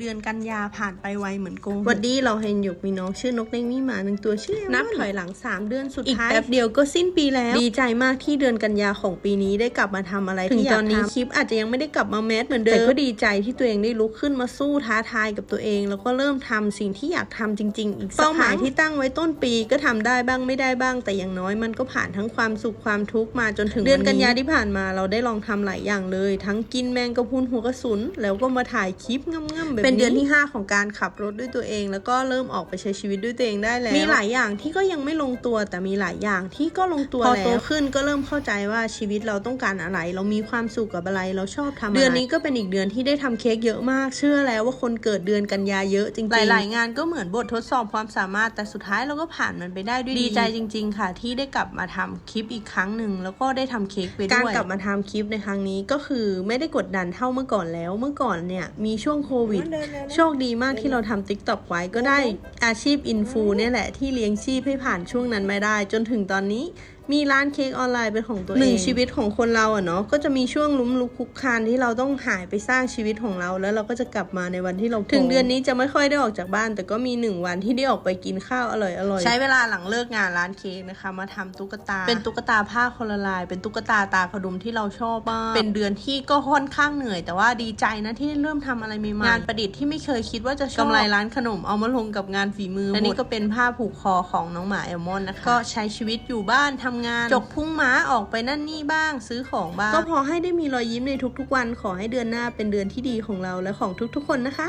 เดือนกันยาผ่านไปไวเหมือนโกงวันดีเราเห็นหยกมีน้องชื่อนกเด้งมีหมาหนึ่งตัวชื่อ นับถอยหลัง 3 เดือนสุดท้าย อีกแป๊บเดียวก็สิ้นปีแล้ว ดีใจมากที่เดือนกันยาของปีนี้ได้กลับมาทำอะไรถึงตอนนี้คลิปอาจจะยังไม่ได้กลับมาแมสเหมือนเดิม แต่ก็ดีใจที่ตัวเองได้ลุกขึ้นมาสู้ท้าทายกับตัวเอง แล้วก็เริ่มทำสิ่งที่อยากทำจริง ๆ อีกเป้าหมายที่ตั้งไว้ต้นปีก็ทำได้บ้างไม่ได้บ้าง แต่อย่างน้อยมันก็ผ่านทั้งความสุขความทุกข์มาจนถึงเดือนกันยาที่ผ่านมาเราได้ลองทำหลายอย่างเลย ทั้งกินแมงกะพรุนหัวกระสุนแล้วก็มาถ่ายคลิปง่ำๆแบบนี้เป็นเดือนที่ 5 ของการขับรถด้วยตัวเอง แล้วก็เริ่มออกไปใช้ชีวิตด้วยตัวเองได้แล้ว มีหลายอย่างที่ก็ยังไม่ลงตัว แต่มีหลายอย่างที่ก็ลงตัวแล้ว พอโตขึ้นก็เริ่มเข้าใจว่าชีวิตเราต้องการอะไร เรามีความสุขกับอะไร เราชอบทำอะไร เดือนนี้ก็เป็นอีกเดือนที่ได้ทำเค้กเยอะมาก เชื่อแล้วว่าคนเกิดเดือนกันยาเยอะจริงๆ หลายๆงานก็เหมือนบททดสอบความสามารถ แต่สุดท้ายเราก็ผ่านมันไปได้ด้วยดีใจจริง ๆ ค่ะ ที่ได้กลับมาทำคลิปอีกครั้งหนึ่งแล้วก็ได้ทำเค้กไปด้วย การกลับมาทำคลิปในครั้งนี้ก็คือไม่ได้กดดันเท่าเมื่อก่อนแล้ว เมื่อก่อนเนี่ยมีช่วงโควิดโชคดีมากที่เราทำติ๊กต็อกไว้ก็ได้อาชีพอินฟูเนี่ยแหละที่เลี้ยงชีพให้ผ่านช่วงนั้นไม่ได้ จนถึงตอนนี้ มีร้านเค้กออนไลน์เป็นของตัวเองหนึ่งชีวิตของคนเราอะเนาะก็จะมีช่วงลุ้มลุกคุกคานที่เราต้องหายไปสร้างชีวิตของเรา แล้วเราก็จะกลับมาในวันที่เราถึงเดือนนี้จะไม่ค่อยได้ออกจากบ้าน แต่ก็มีหนึ่งวันที่ได้ออกไปกินข้าวอร่อยอร่อยใช้เวลาหลังเลิกงานร้านเค้กนะคะ มาทำตุ๊กตา เป็นตุ๊กตาผ้าคนละลาย เป็นตุ๊กตาตาขดุมที่เราชอบมากเป็นเดือนที่ก็ค่อนข้างเหนื่อย แต่ว่าดีใจนะที่ได้เริ่มทำอะไรใหม่ๆงานประดิษฐ์ที่ไม่เคยคิดว่าจะชอบกำไรร้านขนมเอามาลงกับงานฝีมือและนี่ก็เป็นผ้าผูกคอของน้องหมาแอลมอนนะคะก็ใช้ชีวิตอยู่บ้านทำงาน จกพุ่งม้าออกไปนั่นนี่บ้างซื้อของบ้าง ก็พอให้ได้มีรอยยิ้มในทุกๆวัน ขอให้เดือนหน้าเป็นเดือนที่ดีของเราและของทุกๆคนนะคะ